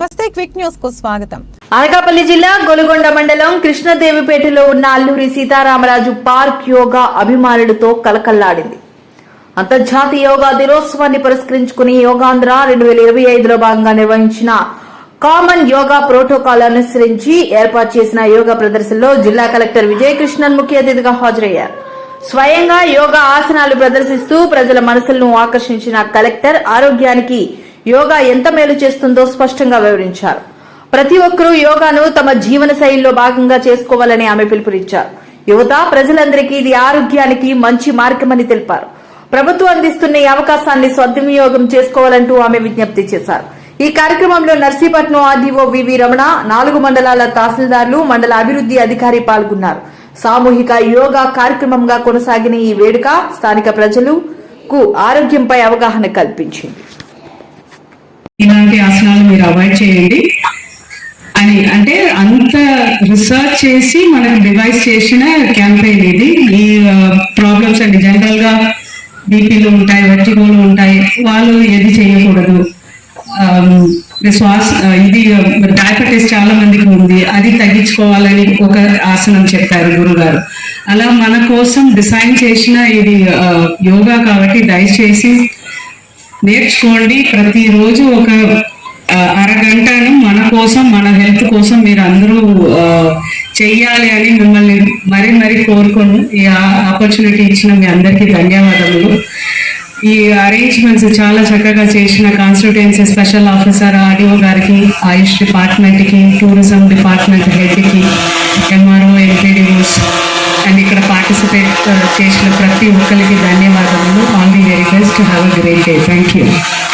నమస్తే క్విక్ న్యూస్కు స్వాగతం. అనకాపల్లి జిల్లా గొలుగొండ మండలం కృష్ణదేవిపేటలో ఉన్న అల్లూరి సీతారామరాజు పార్క్ యోగా అభిమానులతో కలకల్లాడింది. అంతర్జాతీయ యోగా దినోత్సవాన్ని పురస్కరించుకుని యోగాంధ్ర రెండు వేల ఇరవై ఐదులో భాగంగా నిర్వహించిన కామన్ యోగా ప్రోటోకాల్ అనుసరించి ఏర్పాటు చేసిన యోగా ప్రదర్శనలో జిల్లా కలెక్టర్ విజయకృష్ణన్ ముఖ్య అతిథిగా హాజరయ్యారు. స్వయంగా యోగా ఆసనాలు ప్రదర్శిస్తూ ప్రజల మనసులను ఆకర్షించిన కలెక్టర్ ఆరోగ్యానికి యోగా ఎంత మేలు చేస్తుందో స్పష్టంగా వివరించారు. ప్రతి ఒక్కరూ యోగాను తమ జీవన శైలిలో భాగంగా చేసుకోవాలని ఆమె పిలుపునిచ్చారు. యువత ప్రజలందరికీ ఇది ఆరోగ్యానికి మంచి మార్గమని తెలిపారు. ప్రభుత్వం అందిస్తున్న ఈ అవకాశాన్ని సద్వినియోగం చేసుకోవాలంటూ ఆమె విజ్ఞప్తి చేశారు. ఈ కార్యక్రమంలో నర్సీపట్నం ఆర్డీఓ వివి రమణ నాలుగు మండలాల తహసీల్దార్లు మండల అభివృద్ధి అధికారి పాల్గొన్నారు. సామూహిక యోగా కార్యక్రమంగా కొనసాగిన ఈ వేడుక స్థానిక ప్రజలకు ఆరోగ్యంపై అవగాహన కల్పించింది. ఇలాంటి ఆసనాలు మీరు అవాయిడ్ చేయండి. అని అంటే అంత రీసెర్చ్ చేసి మనకు డివైస్ చేసిన క్యాంపెయిన్ ఇది. ఈ ప్రాబ్లమ్స్ అండి. జనరల్గా బీపీలు ఉంటాయి వెట్టిగోలు ఉంటాయి. వాళ్ళు ఏది చేయకూడదు. శ్వాస ఇది డయాబెటీస్ చాలా మందికి ఉంది. అది తగ్గించుకోవాలని ఒక ఆసనం చెప్పారు గురుగారు. అలా మన కోసం డిసైన్ చేసిన ఇది యోగా కాబట్టి దయచేసి నేర్చుకోండి. ప్రతిరోజు ఒక అరగంటను మన కోసం మన హెల్త్ కోసం మీరు అందరూ చెయ్యాలి అని మిమ్మల్ని మరీ మరీ కోరుకోను. ఈ ఆపర్చునిటీ ఇచ్చిన మీ అందరికీ ధన్యవాదములు. ఈ అరేంజ్మెంట్స్ చాలా చక్కగా చేసిన కాన్స్టిట్యుయెన్సీ స్పెషల్ ఆఫీసర్ ఆర్డీఓ గారికి ఆయుష్ డిపార్ట్మెంట్కి టూరిజం డిపార్ట్మెంట్ హెడ్కి ఎంఆర్ఓ ఎంపీడీఓస్ అండ్ ఇక్కడ పార్టిసిపేట్ చేసిన ప్రతి ఒక్కరికి ధన్యవాదాలు to have a great day. Thank you.